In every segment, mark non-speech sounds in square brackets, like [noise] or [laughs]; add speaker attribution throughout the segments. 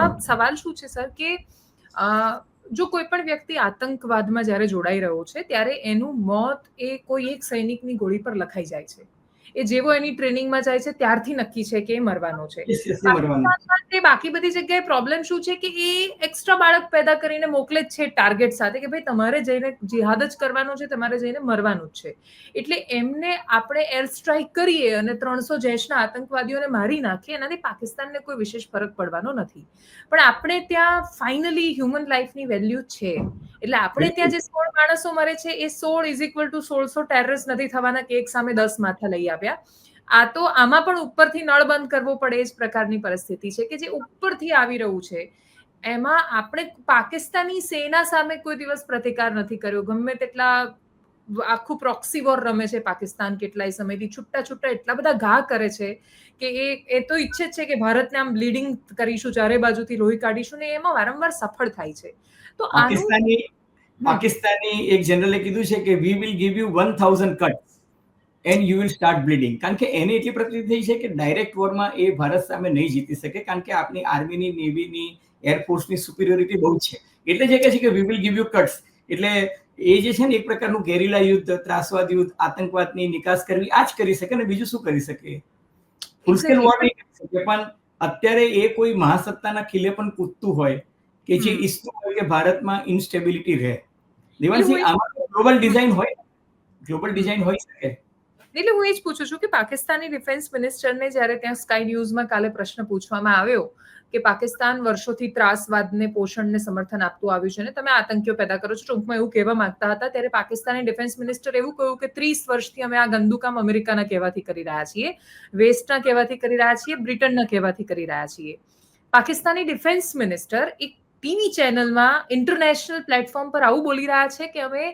Speaker 1: આમાં સવાલ શું છે, સર, કે જો કોઈ પણ વ્યક્તિ આતંકવાદમાં જ્યારે જોડાઈ રહ્યો છે, ત્યારે એનું મોત એ કોઈ એક સૈનિકની ગોળી પર લખાઈ જાય છે. એ જેવો એની ટ્રેનિંગમાં જાય છે ત્યારથી નક્કી છે કે એ મરવાનો છે. બાકી બધી જગ્યાએ પ્રોબ્લેમ શું છે કે એ એક્સ્ટ્રા બાળક પેદા કરીને મોકલે જ છે ટાર્ગેટ સાથે કે ભાઈ તમારે જઈને જિહાદ જ કરવાનો છે તમારે જઈને મરવાનું જ છે. એટલે એમને આપણે એર સ્ટ્રાઇક કરીએ અને ત્રણસો જૈશના આતંકવાદીઓને મારી નાખીએ એનાથી પાકિસ્તાનને કોઈ વિશેષ ફરક પડવાનો નથી. પણ આપણે ત્યાં ફાઇનલી હ્યુમન લાઈફની વેલ્યુ છે. એટલે આપણે ત્યાં જે સોળ માણસો મરે છે એ સોળ ઇઝ ઇક્વલ ટુ સોળસો ટેરરિસ્ટ નથી થવાના કે એક સામે દસ માથા લઈ આવ્યા. આ તો આમાં પણ ઉપરથી નળ બંધ કરવો પડે એ જ પ્રકારની પરિસ્થિતિ છે કે જે ઉપરથી આવી રહ્યું છે. એમાં આપણે પાકિસ્તાની સેના સામે કોઈ દિવસ પ્રતિકાર નથી કર્યો. ગમે તેટલા આખું પ્રોક્સી વોર રમે છે પાકિસ્તાન કેટલાય સમયથી. છૂટા છૂટા એટલા બધા ઘા કરે છે કે એ એ તો ઈચ્છે છે કે ભારતને આમ બ્લીડિંગ કરીશું ચારે બાજુથી લોહી કાઢીશું ને એમાં વારંવાર સફળ થાય છે.
Speaker 2: તો પાકિસ્તાની પાકિસ્તાની એક જનરલે કીધું છે કે we will give you one thousand cut and you will start bleeding કારણ કે એને એટલી પ્રકૃતિ થઈ છે કે ડાયરેક્ટ વોરમાં એ ભારત સામે નહીં જીતી શકે કારણ કે આપની આર્મીની નેવીની એરફોર્સની સુપિરિયોરિટી બહુ છે. એટલે જે કહે છે કે we will give you cuts એટલે એ જે છે ને એક પ્રકારનું ગેરીલા યુદ્ધ ત્રાસવાદ યુદ્ધ આતંકવાદની નિકાસ કરવી આ જ કરી શકે ને બીજું શું કરી શકે? ફૂલસ્કેલ વોર નહીં કરી શકે પણ અત્યારે એ કોઈ મહાસત્તાના ખીલે પણ કૂદતું હોય કે જે ઈચ્છતું હોય કે ભારતમાં ઇન્સ્ટેબિલિટી રહે. દેવાનસિંહ આમાં ગ્લોબલ ડિઝાઇન હોય ગ્લોબલ ડિઝાઇન હોઈ શકે.
Speaker 1: એટલે હું એ જ પૂછું છું કે પાકિસ્તાની ડિફેન્સ મિનિસ્ટરને જ્યારે ત્યાં સ્કાય ન્યૂઝમાં કાલે પ્રશ્ન પૂછવામાં આવ્યો કે પાકિસ્તાન વર્ષોથી ત્રાસવાદને, પોષણને સમર્થન આપતું આવ્યું છે ને તમે આતંકીઓ પેદા કરો છો. ટૂંકમાં એવું કહેવા માંગતા હતા. ત્યારે પાકિસ્તાની ડિફેન્સ મિનિસ્ટર એવું કહ્યું કે ત્રીસ વર્ષથી અમે આ ગંદુ કામ અમેરિકાના કહેવાથી કરી રહ્યા છીએ, વેસ્ટના કહેવાથી કરી રહ્યા છીએ, બ્રિટનના કહેવાથી કરી રહ્યા છીએ. પાકિસ્તાની ડિફેન્સ મિનિસ્ટર એક ટીવી ચેનલમાં ઇન્ટરનેશનલ પ્લેટફોર્મ પર આવું બોલી રહ્યા છે કે અમે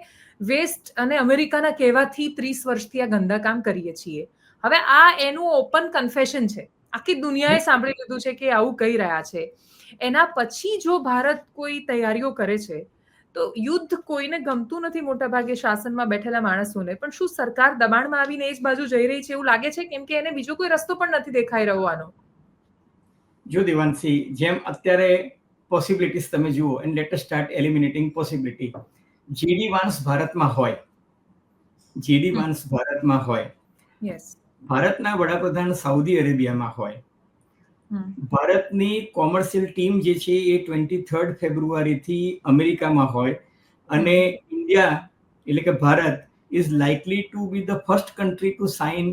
Speaker 1: વેસ્ટ અને અમેરિકાના કહેવાથી ત્રીસ વર્ષથી આ ગંદા કામ કરીએ છીએ. હવે આ એનું ઓપન કન્ફેશન છે. આખી દુનિયાએ સાંભળી લીધું છે કે આવું કહી રહ્યા છે. એના પછી જો ભારત કોઈ તૈયારીઓ કરે છે તો યુદ્ધ કોઈને ગમતું નથી મોટા ભાગે શાસનમાં બેઠેલા માણસોને. પણ શું સરકાર દબાણમાં આવીને એ જ બાજુ જઈ રહી છે એવું લાગે છે? કેમ કે એને બીજો કોઈ રસ્તો પણ નથી દેખાઈ રહ્યો આનો.
Speaker 2: જો દેવાંશી જેમ અત્યારે પોસિબિલિટીઝ તમે જુઓ and let start eliminating possibility JD Vance ભારતમાં હોય. જીડી વાન્સ ભારતમાં હોય. ભારતના વડાપ્રધાન સાઉદી અરેબિયામાં હોય. ભારતની કોમર્શિયલ ટીમ જે છે એ ટ્વેન્ટી થર્ડ ફેબ્રુઆરીથી અમેરિકામાં હોય અને ઇન્ડિયા એટલે કે Bharat is likely to be the first country to sign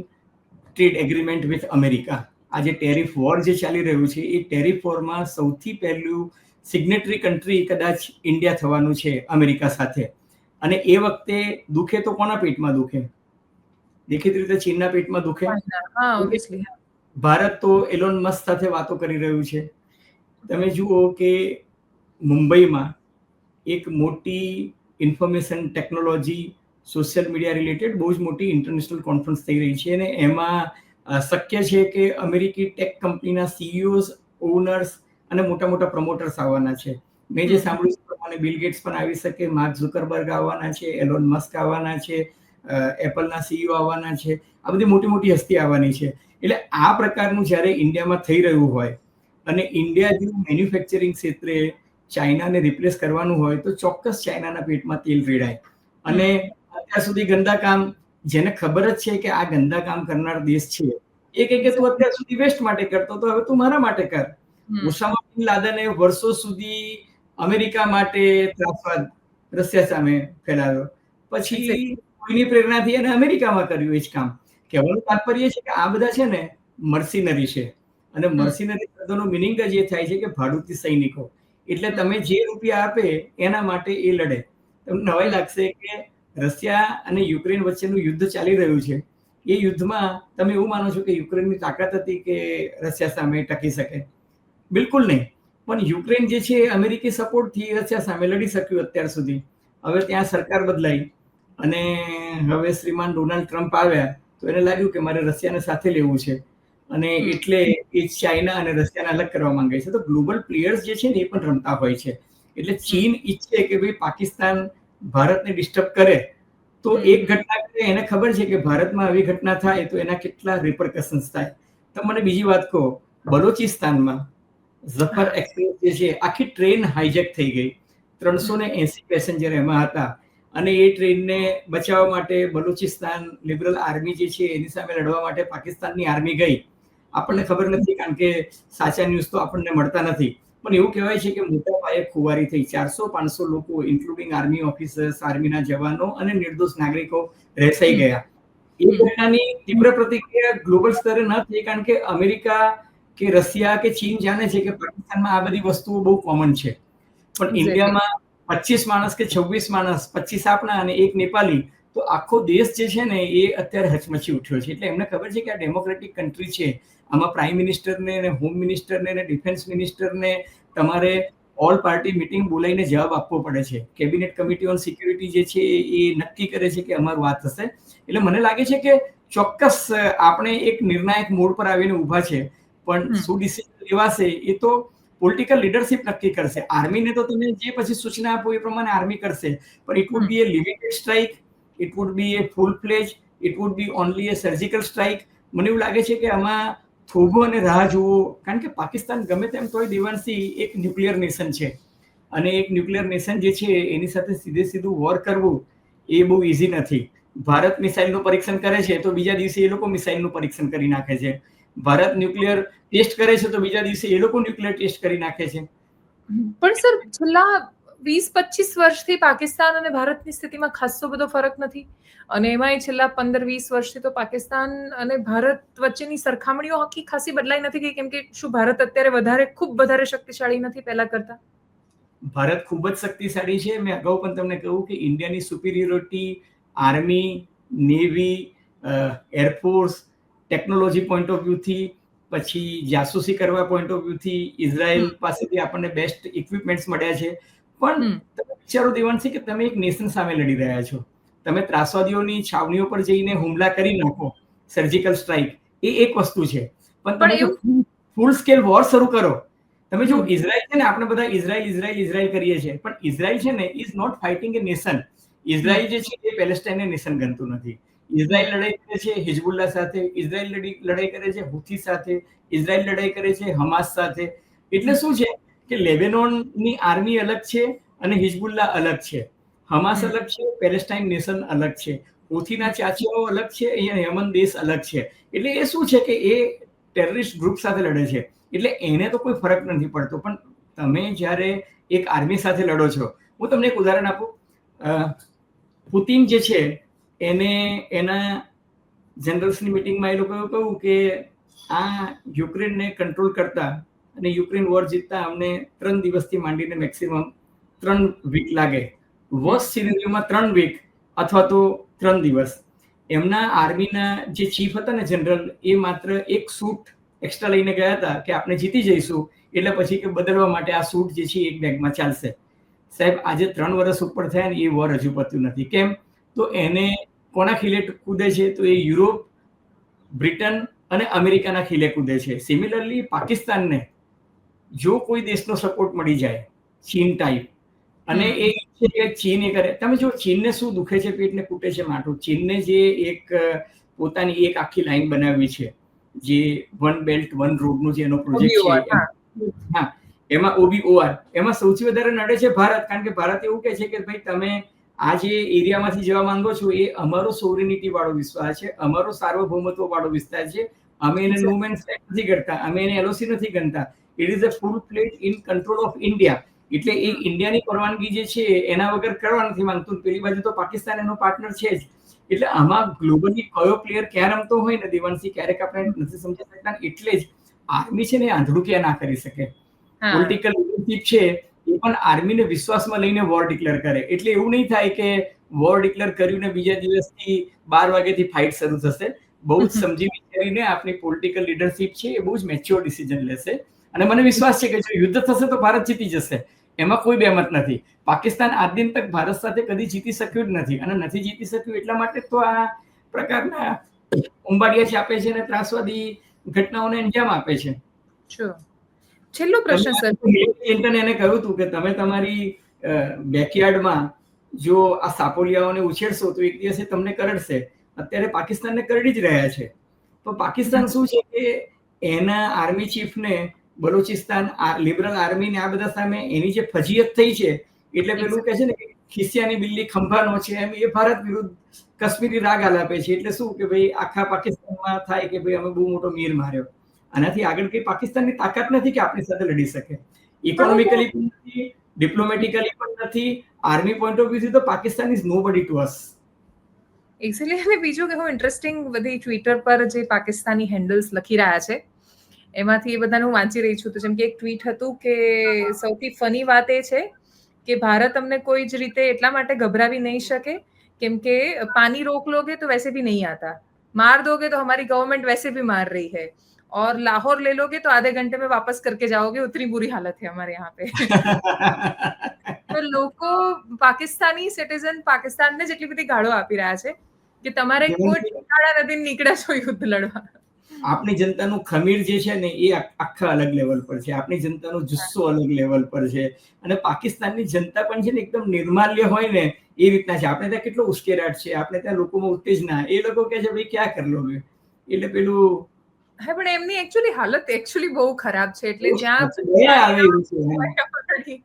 Speaker 2: trade agreement with America. આ જે ટેરિફ વોર જે ચાલી રહ્યું છે એ ટેરિફ વોરમાં સૌથી પહેલું સિગ્નેટરી કન્ટ્રી કદાચ ઇન્ડિયા થવાનું છે અમેરિકા સાથે. અને એ વખતે દુખે તો કોના પેટમાં દુખે? દેખીતી રીતે ચીનના પેટમાં દુખે. ભારત તો એલોન મસ્ક સાથે વાતો કરી રહ્યું છે. તમે જુઓ કે મુંબઈમાં એક મોટી information technology social media related બહુ જ મોટી ઇન્ટરનેશનલ કોન્ફરન્સ થઈ રહી છે અને એમાં શક્ય છે કે અમેરિકી ટેક કંપનીના સીઈઓઝ ઓનર્સ અને મોટા મોટા પ્રમોટર્સ આવવાના છે. મેં જે સાંભળ્યું પ્રમાણે બિલ ગેટ્સ પણ આવી શકે માર્ક ઝુકરબર્ગ આવવાના છે એલોન મસ્ક આવવાના છે એપલના સીઈઓ આવવાના છે. આ બધી મોટી મોટી હસ્તી આવવાની છે. એટલે આ પ્રકારનું જ્યારે ઇન્ડિયામાં થઈ રહ્યું હોય અને ઇન્ડિયા જેવું મેન્યુફેક્ચરિંગ ક્ષેત્રે ચાઇનાને રિપ્લેસ કરવાનું હોય તો ચોક્કસ ચાઇનાના પેટમાં તેલ રેડાય. અને અત્યાર સુધી ગંદા કામ જેને ખબર જ છે કે આ ગંદા કામ કરનાર દેશ છે એ કે તું અત્યાર સુધી વેસ્ટ માટે કરતો તો હવે તું મારા માટે કર. ઓસામા બિન લાદને વર્ષો સુધી અમેરિકા માટે ત્રાસવાદ રશિયા સામે ફેલાવ્યો. પછી કોઈની પ્રેરણાથી એને અમેરિકામાં કર્યું એ જ કામ. કહેવાનું તાત્પર્ય છે કે આ બધા છે ને મર્સિનરી છે. અને મર્સિનરી શબ્દનો મિનિંગ જ એ થાય છે કે ભાડુતી સૈનિકો. એટલે તમે જે રૂપિયા આપે એના માટે એ લડે. તમને નવાઈ લાગશે કે રશિયા અને યુક્રેન વચ્ચેનું યુદ્ધ ચાલી રહ્યું છે. એ યુદ્ધમાં તમે એવું માનો છો કે યુક્રેનની તાકાત હતી કે રશિયા સામે ટકી શકે? બિલકુલ નહીં. પણ યુક્રેન જે છે અમેરિકી સપોર્ટથી રશિયા સામે લડી શક્યું અત્યાર સુધી. હવે ત્યાં સરકાર બદલાઈ. અને હવે શ્રીમાન ડોનાલ્ડ ટ્રમ્પ આવ્યા તો એને લાગ્યું કે મારે રશિયાને સાથે લેવું છે. અને એટલે એ ચાઇના અને રશિયાને અલગ કરવા માંગે છે. તો ગ્લોબલ પ્લેયર્સ જે છે ને એ પણ રમતા હોય છે. એટલે ચીન ઈચ્છે કે ભાઈ પાકિસ્તાન ભારતને ડિસ્ટર્બ કરે તો એક ઘટના કરે એને ખબર છે કે ભારતમાં આવી ઘટના થાય તો એના કેટલા રિપરકશન્સ થાય. તો મને બીજી વાત કહો બલોચિસ્તાનમાં ઝફર એક્સપ્રેસ જે છે આખી ટ્રેન હાઈજેક થઈ ગઈ. ત્રણસો ને એસી પેસેન્જર એમાં હતા. અને એ ટ્રેનને બચાવવા માટે બલુચિસ્તાન લિબરલ આર્મી જે છે એની સામે લડવા માટે પાકિસ્તાનની આર્મી ગઈ. આપણને ખબર નથી કારણ કે સાચા ન્યૂઝ તો આપણને મળતા નથી. પણ એવું કહેવાય છે કે મોટા પાયે ખુવારી થઈ. ચારસો પાંચસો લોકો ઇન્ક્લુડિંગ આર્મી ઓફિસર્સ આર્મીના જવાનો અને નિર્દોષ નાગરિકો રહેસાઈ ગયા. એ ઘટનાની તીવ્ર પ્રતિક્રિયા ગ્લોબલ સ્તરે ન થઈ કારણ કે અમેરિકા કે રશિયા કે ચીન જાણે છે કે પાકિસ્તાનમાં આ બધી વસ્તુઓ બહુ કોમન છે. પણ ઇન્ડિયામાં પચીસ માણસ કે છવ્વીસ માણસ પચીસ આપણા અને એક નેપાલી તો આખો દેશ જે છે ને એ અત્યારે હચમચી ઉઠ્યો છે. એટલે એમને ખબર છે કે આ ડેમોક્રેટિક કન્ટ્રી છે. આમાં પ્રાઇમ મિનિસ્ટરને ને હોમ મિનિસ્ટરને ને ડિફેન્સ મિનિસ્ટરને તમારે ઓલ પાર્ટી મિટિંગ બોલાવીને જવાબ આપવો પડે છે. કેબિનેટ કમિટી ઓન સિક્યુરિટી જે છે એ નક્કી કરે છે કે અમારું વાત થશે. એટલે મને લાગે છે કે ચોક્કસ આપણે એક નિર્ણાયક મોડ પર આવીને ઊભા છે. પણ શું ડિસિઝન લેવાશે એ તો પોલિટિકલ લીડરશિપ નક્કી કરશે. આર્મીને તો તમે જે પછી સૂચના આપો એ પ્રમાણે આર્મી કરશે. પણ it would be a limited strike it would be a full pledge it would be only a surgical strike મને એવું લાગે છે કે આમાં થોભો અને રાહ જોવો કારણ કે પાકિસ્તાન ગમે તેમ તોય દિવાનસી એક ન્યુક્લિયર નેશન છે. અને એક ન્યુક્લિયર નેશન જે છે, એની સાથે સીધે સીધું વોર કરવું એ બહુ ઇઝી નથી. ભારત મિસાઇલનું પરીક્ષણ કરે છે તો બીજા દિવસે એ લોકો મિસાઇલનું પરીક્ષણ કરી નાખે છે. ભારત ન્યુક્લિયર ટેસ્ટ કરે છે તો બીજા દિવસે એ લોકો ન્યુક્લિયર ટેસ્ટ કરી નાખે છે.
Speaker 1: પણ સર છેલ્લા વીસ પચીસ વર્ષથી પાકિસ્તાન અને ભારતની સ્થિતિમાં ખાસો બધો ફરક નથી? અને એમાંય છેલ્લા પંદર વીસ વર્ષથી તો પાકિસ્તાન અને ભારત વચ્ચેની સરખામણીઓ આખી ખાસી બદલાઈ નથી ગઈ? કેમ કે શું ભારત અત્યારે વધારે ખૂબ વધારે શક્તિશાળી નથી પહેલા કરતા?
Speaker 2: ભારત ખૂબ જ શક્તિશાળી છે. મેં અગાઉ પણ તમને કહ્યું કે ઇન્ડિયાની superiority army navy air force technology point of વ્યૂથી પછી જાસૂસી કરવા પોઈન્ટ ઓફ વ્યૂથી ઇઝરાયલ પાસેથી આપણને બેસ્ટ ઇક્વિપમેન્ટ્સ મળ્યા છે. પણ તમે વિચારો દેવાંશી કે તમે એક નેશન સામે લડી રહ્યા છો. તમે ત્રાસવાદીઓની છાવણીઓ પર જઈને હુમલા કરી નાખો સર્જિકલ સ્ટ્રાઇક એ એક વસ્તુ છે. પણ તમે જો ફૂલ સ્કેલ વોર શરૂ કરો તમે જો ઇઝરાયલ છે ને આપણે બધા ઇઝરાયલ ઇઝરાયલ ઇઝરાયલ કરીએ છીએ પણ ઇઝરાયલ છે ને is not fighting a nation Israel જે છે એ પેલેસ્ટાઇનને નેશન ગણતું નથી. ઇઝરાયલ લડાઈ કરે છે હિઝબુલ્લા સાથે ઇઝરાયલ લડાઈ કરે છે હુથી સાથે ઇઝરાયલ લડાઈ કરે છે હમાસ સાથે. એટલે શું છે કે લેબેનોનની આર્મી અલગ છે અને હિઝબુલ્લા અલગ છે. હમાસ અલગ છે પેલેસ્ટાઇન નેશન અલગ છે. હુથીના ચાચીઓ અલગ છે અહીંયા યમન દેશ અલગ છે. એટલે એ શું છે કે એ ટેરરિસ્ટ ગ્રુપ સાથે લડે છે. એટલે એને તો કોઈ ફરક નથી પડતો. પણ તમે જ્યારે એક આર્મી સાથે લડો છો હું તમને એક ઉદાહરણ આપું. પુતિન જે છે એને, એના જનરલ્સની મિટિંગમાં એ લોકોએ કહ્યું કે આ યુક્રેનને કંટ્રોલ કરતા અને યુક્રેન વોર જીતતા અમને ત્રણ દિવસથી માંડીને મેક્સિમમ ત્રણ વીક લાગે. વર્સ્ટ સિનેરિયોમાં ત્રણ વીક અથવા તો ત્રણ દિવસ. એમના આર્મીના જે ચીફ હતા ને જનરલ એ માત્ર એક સૂટ એક્સ્ટ્રા લઈને ગયા હતા કે આપણે જીતી જઈશું, એટલે પછી કે બદલવા માટે આ સૂટ જે છે એક બેગમાં ચાલશે. સાહેબ, આજે ત્રણ વર્ષ ઉપર થયા ને એ વોર હજુ પત્યું નથી. કેમ? તો એને કોના ખીલે કૂદે છે? તો એ યુરોપ બ્રિટન અને અમેરિકાના ખીલે કૂદે છે. સિમિલરલી પાકિસ્તાનને જો કોઈ દેશનો સપોર્ટ મળી જાય ચીન ટાઈપ અને એ છે કે ચીન એ કરે. તમે જો ચીનને શું દુખે છે પેટને કૂટે છે માટું ચીનને જે એક પોતાની એક આખી લાઈન બનાવી છે જે વન બેલ્ટ વન રોડનું જે એનો પ્રોજેક્ટ છે હા. એમાં ઓબીઓઆર એમાં સૌથી વધારે નડે છે ભારત કારણ કે ભારત એવું કહે છે કે ભાઈ તમે આ જે એરિયામાંથી જવા માંગો છો એ અમારો સોવરિનિટી વાળો વિસ્તાર છે અમારો સાર્વભૌમત્વ વાળો વિસ્તાર છે. અમે એને નો મેન્સ નથી કરતા અમે એને એલઓસી નથી ગણતા. It is a full plate in control of India એટલે એ ઇન્ડિયાની પરવાનગી જે છે એના વગર કરવા નથી માંગતું. પેલી બાજુ તો પાકિસ્તાન એનો પાર્ટનર છે જ. એટલે આમાં ગ્લોબલી કયો પ્લેયર ક્યાં રમતો હોય ને દેવાંશી ક્યારેક આપણે નથી સમજી શકતા એટલે જ આર્મી છે ને આંધળું ક્યાં ના કરી શકે. પોલિટિકલ લીડરશીપ છે એ પણ આર્મીને વિશ્વાસમાં લઈને વોર ડિક્લેર કરે. એટલે એવું નહીં થાય કે વોર ડિક્લેર કર્યું ને બીજા દિવસથી બાર વાગ્યાથી ફાઇટ શરૂ થશે. બહુ જ સમજી વિચારીને આપણી પોલિટિકલ લીડરશિપ છે એ બહુ જ મેચ્યોર ડિસિઝન લેશે. અને મને વિશ્વાસ છે કે જો યુદ્ધ થશે તો ભારત જીતી જશે. એમાં કોઈ બેમત નથી. પાકિસ્તાન આજ દિન તક ભારત સાથે કદી જીતી શક્યું જ નથી. અને નથી જીતી શક્યું એટલા માટે તો આ પ્રકારના ઉંબાડિયા છાપે છે અને ત્રાસવાદી ઘટનાઓને અંજામ આપે છે.
Speaker 1: છેલ્લો પ્રશ્ન સર.
Speaker 2: ક્લિન્ટન એને કહ્યું હતું કે તમે તમારી બેકયાર્ડમાં જો આ સાપોલિયાઓને ઉછેરશો તો એક દિવસે તમને કરડશે. અત્યારે પાકિસ્તાનને કરડી જ રહ્યા છે. તો પાકિસ્તાન શું છે કે એના આર્મી ચીફને બલુચિસ્તાન લિબરલ આર્મી ને આ બધા સામે એની જે ફજીયત થઈ છે એટલે પેલું કે છે ને ખિસ્યાની બિલ્લી ખંભાનો છે એમ એ ભારત વિરુદ્ધ કાશ્મીરી રાગ આલાપે છે. એટલે શું કે ભાઈ આખા પાકિસ્તાનમાં થાય કે ભાઈ અમે બહુ મોટો મીર માર્યો. આનાથી આગળ કઈ પાકિસ્તાનની તાકાત નથી કે આપણી સાથે લડી શકે. ઇકોનોમિકલી પણ નથી ડિપ્લોમેટિકલી પણ નથી આર્મી પોઈન્ટ ઓફ વ્યૂથી તો પાકિસ્તાન ઇઝ નો બડી ટુ અસ
Speaker 1: એક્ચ્યુઅલી અને બીજું કે હું ઇન્ટરેસ્ટિંગ બધી ટ્વિટર પર જે પાકિસ્તાની હેન્ડલ્સ લખી રહ્યા છે, એમાંથી એ બધાને હું વાંચી રહી છું. તો જેમ કે એક ટ્વીટ હતું કે સૌથી ફની વાત એ છે કે ભારત અમને કોઈ જ રીતે એટલા માટે ગભરાવી નહીં શકે, કેમ કે પાણી રોક લોગે તો વેસે ભી નહીં આતા. માર દોગે તો હમારી ગવર્મેન્ટ વેસે ભી માર રહી હૈ. और लाहौर ले लोगे तो आधे घंटे में वापस करके जाओगे उतनी बुरी हालत है हमारे यहाँ पे તો લોકો પાકિસ્તાની સિટીઝન પાકિસ્તાનને જેટલી બધી ગાળો આપી રહ્યા છે કે તમારે કોઈ ઠેકાણા નથી નીકળ્યા છો યુદ્ધ લડવા
Speaker 2: આપણી જનતાનું ખમીર જે છે ને એ આખા અલગ લેવલ પર છે આપણી જનતાનો જુસ્સો અલગ લેવલ પર છે અને પાકિસ્તાનની જનતા પણ છે ને એકદમ નિર્માલ્ય હોય ને એ રીતના છે આપણે ત્યાં કેટલો ઉશ્કેરાટ છે આપણે ત્યાં લોકોમાં ઉત્તેજના એ લોકો કહે છે ભાઈ ક્યાં કર લો એટલે પેલું
Speaker 1: હા પણ એમની એકચ્યુઅલી હાલત એકચ્યુઅલી બહુ ખરાબ છે એટલે જ્યાં [laughs]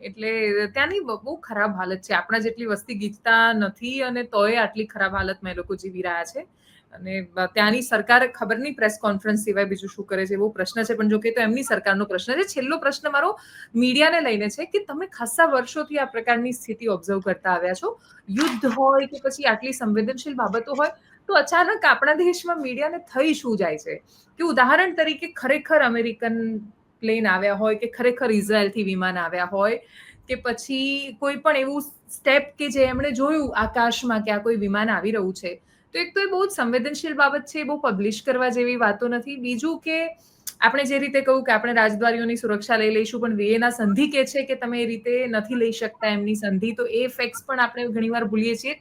Speaker 1: એટલે ત્યાંની બહુ ખરાબ હાલત છે. આપણા જેટલી વસ્તી ગીચતા નથી અને તોય આટલી ખરાબ હાલતમાં એ લોકો જીવી રહ્યા છે. અને ત્યાંની સરકાર ખબર નહીં પ્રેસ કોન્ફરન્સ સિવાય બીજું શું કરે છે એવો પ્રશ્ન છે. પણ જો કે તો એમની સરકારનો પ્રશ્ન છે. છેલ્લો પ્રશ્ન મારો મીડિયાને લઈને છે કે તમે ખાસા વર્ષોથી આ પ્રકારની સ્થિતિ ઓબ્ઝર્વ કરતા આવ્યા છો? યુદ્ધ હોય કે પછી આટલી સંવેદનશીલ બાબતો હોય તો અચાનક આપણા દેશમાં મીડિયાને થઈ શું જાય છે? કે ઉદાહરણ તરીકે ખરેખર અમેરિકન પ્લેન આવ્યા હોય કે ખરેખર ઇઝરાયલથી વિમાન આવ્યા હોય કે પછી કોઈ પણ એવું સ્ટેપ કે જે એમણે જોયું આકાશમાં કે આ કોઈ વિમાન આવી રહ્યું છે, તો એક તો એ બહુ જ સંવેદનશીલ બાબત છે બહુ પબ્લિશ કરવા જેવી વાતો નથી. બીજું કે આપણે જે રીતે કહું કે આપણે રાજદ્વારીઓની સુરક્ષા લઈ લઈશું, પણ વિયેના સંધિ કે છે કે તમે એ રીતે નથી લઈ શકતા એમની સંધિ, તો એ ફેક્ટ્સ પણ આપણે ઘણીવાર ભૂલીએ છીએ.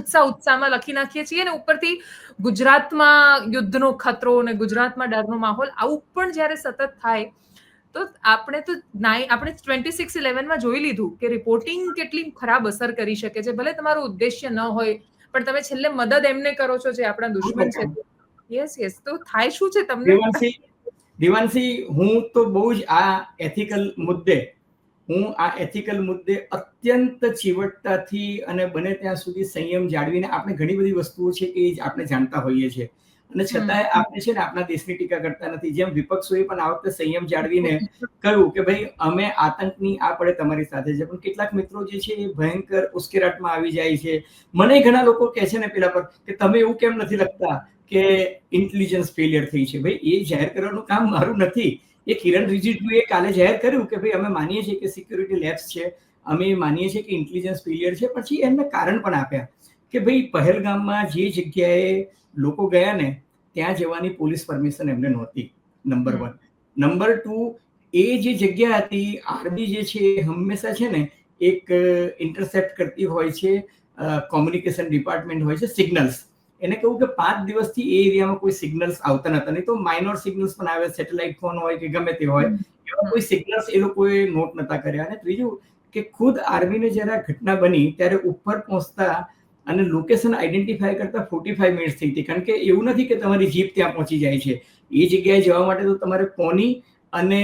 Speaker 1: ઉત્સાહ ઉત્સાહમાં લખી નાખીએ છીએ અને ઉપરથી ગુજરાતમાં યુદ્ધનો ખતરો અને ગુજરાતમાં ડરનો માહોલ આવું પણ જ્યારે સતત થાય, તો આપણે તો નાઈ, આપણે ટ્વેન્ટી સિક્સ ઇલેવનમાં જોઈ લીધું કે રિપોર્ટિંગ કેટલી ખરાબ અસર કરી શકે છે. ભલે તમારો ઉદ્દેશ્ય ન હોય, પણ તમે છેલ્લે મદદ એમને કરો છો જે આપણા દુશ્મન છે. યસ યસ તો થાય શું છે તમને?
Speaker 2: દેવાંશી હું તો બહુ જ આ એથિકલ મુદ્દે હું આ એથિકલ મુદ્દે અત્યંત ચીવટતાથી અને બને ત્યાં સુધી સંયમ જાળવીને આપણે ઘણી બધી વસ્તુઓ છે કે આપણે જાણતા હોઈએ છીએ. અને છતાંય આપણે છે ને આપણા દેશની ટીકા કરતા નથી. જેમ વિપક્ષોએ પણ આ વખતે સંયમ જાળવીને કહ્યું કે ભાઈ અમે આતંકની આ પડે તમારી સાથે છે. પણ કેટલાક મિત્રો જે છે એ ભયંકર ઉશ્કેરાટમાં આવી જાય છે. મને ઘણા લોકો કહે છે ને પેલા પર કે તમે એવું કેમ નથી લખતા કે ઇન્ટેલિજન્સ ફેલિયર થઈ છે? ભાઈ એ જાહેર કરવાનું કામ મારું નથી. એ કિરણ રિજિજુએ કાલે જાહેર કર્યું કે ભાઈ અમે માનીએ છીએ કે સિક્યુરિટી લેબ્સ છે, અમે માનીએ છીએ કે ઇન્ટેલિજન્સ ફેલિયર છે, પછી એમને કારણ પણ આપ્યા કે ભાઈ પહેલગામમાં જે જગ્યાએ લોકો ગયા ને, ત્યાં જવાની પોલીસ પરમિશન એમને નહોતી નંબર વન નંબર ટુ એ જે જગ્યા હતી આર્મી જે છે, એ હંમેશા છે ને એક ઇન્ટરસેપ્ટ કરતી હોય છે કોમ્યુનિકેશન ડિપાર્ટમેન્ટ હોય છે સિગ્નલ્સ એને કહું કે પાંચ દિવસથી એ એરિયામાં કોઈ સિગ્નલ્સ આવતા નતા. નહીં તો માઇનોર સિગ્નલ્સ પણ આવે સેટેલાઇટ ફોન હોય કે ગમે તે હોય એવા કોઈ સિગ્નલ્સ એ લોકોએ નોટ નતા કર્યા. અને ત્રીજું કે ખુદ આર્મીને જ્યારે આ ઘટના બની ત્યારે ઉપર પહોંચતા અને લોકેશન આઈડેન્ટિફાય કરતા ફોર્ટી ફાઈવ મિનિટ્સ થઈ હતી. કારણ કે એવું નથી કે તમારી જીપ ત્યાં પહોંચી જાય છે. એ જગ્યાએ જવા માટે તો તમારે પોની અને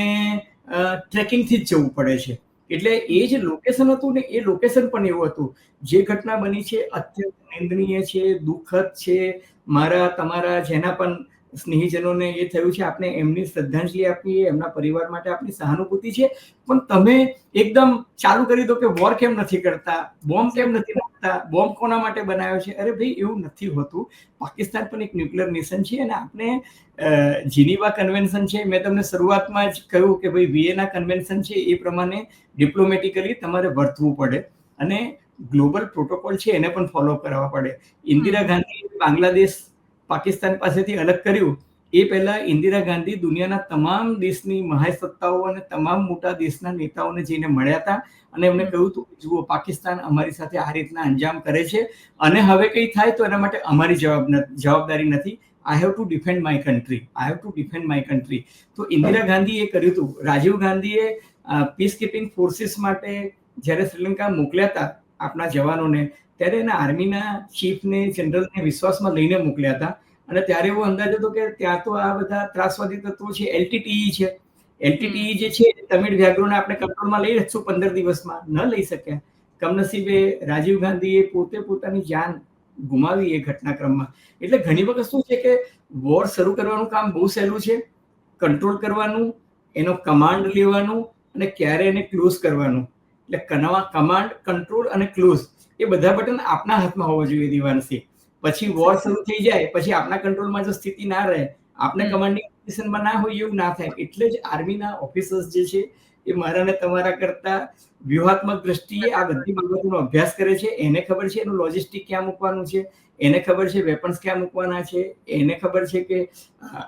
Speaker 2: ટ્રેકિંગથી જ જવું પડે છે. એટલે એ જે લોકેશન હતું ને એ લોકેશન પણ એવું હતું. જે ઘટના બની છે અત્યંત નિંદનીય છે, દુઃખદ છે. મારા, તમારા જેના પણ સ્નેહીજનોને એ થયું છે આપણે એમની શ્રદ્ધાંજલિ આપીએ એમના પરિવાર માટે આપણી સહાનુભૂતિ છે. પણ તમે એકદમ ચાલુ કરી દો કે વોર કેમ નથી કરતા બોમ્બ કેમ નથી નાખતા બોમ્બ કોના માટે બનાવ્યો છે? અરે ભાઈ એવું નથી હોતું. પાકિસ્તાન પણ એક ન્યુક્લિયર નેશન છે અને આપણે જીનીવા કન્વેન્શન છે. મેં તમને શરૂઆતમાં જ કહ્યું કે ભાઈ વિયેના કન્વેન્શન છે એ પ્રમાણે ડિપ્લોમેટિકલી તમારે વર્તવું પડે અને ગ્લોબલ પ્રોટોકોલ છે એને પણ ફોલો કરવા પડે. ઇન્દિરા ગાંધી બાંગ્લાદેશ પાકિસ્તાન પાસેથી અલગ કર્યું. એ પહેલા ઇન્દિરા ગાંધી દુનિયાના તમામ દેશની મહાસત્તાઓ અને તમામ મોટા દેશના નેતાઓને જઈને મળ્યા હતા અને એમને કહ્યું હતું જુઓ પાકિસ્તાન અમારી સાથે આ રીતના અંજામ કરે છે અને હવે કંઈ થાય તો એના માટે અમારી જવાબ જવાબદારી નથી. I have to defend my country I have to defend my country તો ઇન્દિરા ગાંધીએ કર્યું હતું. રાજીવ ગાંધીએ પીસ કીપિંગ ફોર્સિસ માટે જ્યારે શ્રીલંકા મોકલ્યા હતા આપણા જવાનોને, ત્યારે એના આર્મીના ચીફને, જનરલને વિશ્વાસમાં લઈને મોકલ્યા હતા. અને ત્યારે એવો અંદાજ હતો કે ત્યાં તો આ બધા ત્રાસવાદી તત્વો છે, એલટીટીઈ છે. એલટીટીઈ જે છે તમિળ વ્યાઘ્રોને આપણે કંટ્રોલમાં લઈ શકશું પંદર દિવસમાં. ન લઈ શક્યા. કમનસીબે રાજીવ ગાંધીએ પોતે પોતાની જાન ગુમાવી એ ઘટનાક્રમમાં. એટલે ઘણી વખત શું છે કે વોર શરૂ કરવાનું કામ બહુ સહેલું છે. કંટ્રોલ કરવાનું, એનો કમાન્ડ લેવાનું અને ક્યારે એને ક્લોઝ કરવાનું. એટલે કનવા કમાન્ડ કંટ્રોલ અને ક્લોઝ એ બધા બટન આપના હાથમાં હોવા જોઈએ દિવાનસિંહ પછી વોર શરૂ થઈ જાય પછી આપણા કંટ્રોલમાં જો સ્થિતિ ના રહે
Speaker 1: આપને.
Speaker 2: કમાન્ડિંગ પોઝિશનમાં ના હોય એવું ના થાય. એટલે જ આર્મીના ઓફિસર્સ જે છે એ મારા ને તમારા કરતા વ્યૂહાત્મક દ્રષ્ટિએ આ બધી બાબતોનો અભ્યાસ કરે છે. એને ખબર છે એનું લોજિસ્ટિક ક્યાં મૂકવાનું છે? એને ખબર છે વેપન્સ ક્યાં મૂકવાના છે? એને ખબર છે કે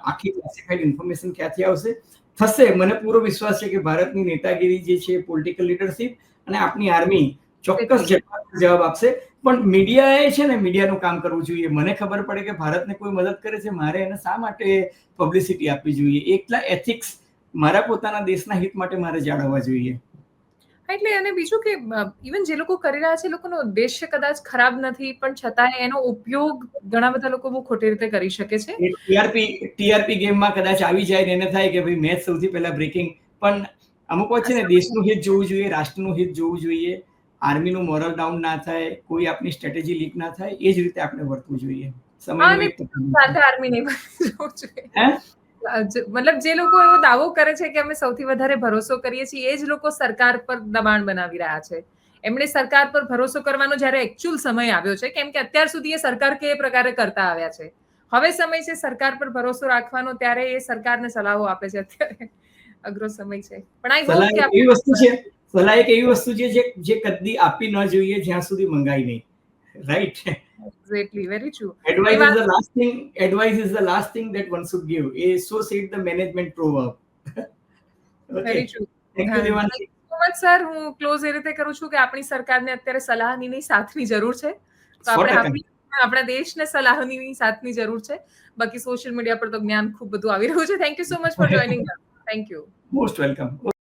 Speaker 2: આખી ક્લાસિફાઈડ ઇન્ફોર્મેશન ક્યાંથી આવશે? થશે. મને પૂરો વિશ્વાસ છે કે ભારતની નેતાગીરી જે છે પોલિટિકલ લીડરશિપ અને આપની આર્મી ચોક્કસ જવાબ આપશે. પણ મીડિયાએ છે ને મીડિયાનું કામ કરવું જોઈએ. મને ખબર પડે કે ભારતને કોઈ મદદ કરે છે. મારે એને શા માટે પબ્લિસિટી આપવી જોઈએ? એટલા એથિક્સ મારા પોતાના દેશના હિત માટે મારે જાળવવા જોઈએ.
Speaker 1: એટલે અને બીજું કે ઇવન જે લોકો કરી રહ્યા છે લોકોનો ઉદ્દેશ્ય કદાચ ખરાબ નથી. પણ છતાંય એનો ઉપયોગ ઘણા બધા લોકો બહુ ખોટી રીતે કરી શકે છે.
Speaker 2: ટીઆરપી ટીઆરપી ગેમમાં કદાચ આવી જાય ને એને થાય કે ભાઈ મેચ સૌથી પહેલા બ્રેકિંગ પણ અમુક છે ને દેશનું હિત જોવું જોઈએ રાષ્ટ્રનું હિત જોવું જોઈએ આર્મીનું મોરલ ડાઉન ના થાય કોઈ આપની સ્ટ્રેટેજી લીક ના થાય એ જ રીતે આપણે વર્તવું જોઈએ.
Speaker 1: સાથે આર્મી નહીં જોઈએ. મતલબ જે લોકો એવો દાવો કરે છે કે અમે સૌથી વધારે ભરોસો કરીએ છીએ એ જ લોકો સરકાર પર દબાણ બનાવી રહ્યા છે. એમણે સરકાર પર ભરોસો કરવાનો જ્યારે એકચ્યુઅલ સમય આવ્યો છે કેમ કે અત્યાર સુધી એ સરકાર કે પ્રકારે કરતા આવ્યા છે. હવે સમય છે સરકાર પર ભરોસો રાખવાનો ત્યારે એ સરકારને સલાહો આપે છે અત્યારે. અઘરો સમય છે. પણ આઈ હોપ કે
Speaker 2: એવી વસ્તુ છે સલાહ એક એવી વસ્તુ છે જે જે કદી આપી ન જોઈએ જ્યાં સુધી મંગાઈ નહીં. Right
Speaker 1: exactly very true
Speaker 2: advice is the last thing advice is the last thing that one should should A so said the management proverb very
Speaker 1: true
Speaker 2: thank you
Speaker 1: Devan sir હું. ક્લોઝ એ રીતે કરું છું કે આપણી સરકારને અત્યારે સલાહની નહીં સાથની જરૂર છે. તો આપણે આપણી આપણા દેશને સલાહની સાથની જરૂર છે. બાકી સોશિયલ મીડિયા પર તો જ્ઞાન ખૂબ બધું આવી રહ્યું છે. Thank you so much for joining thank you
Speaker 2: most welcome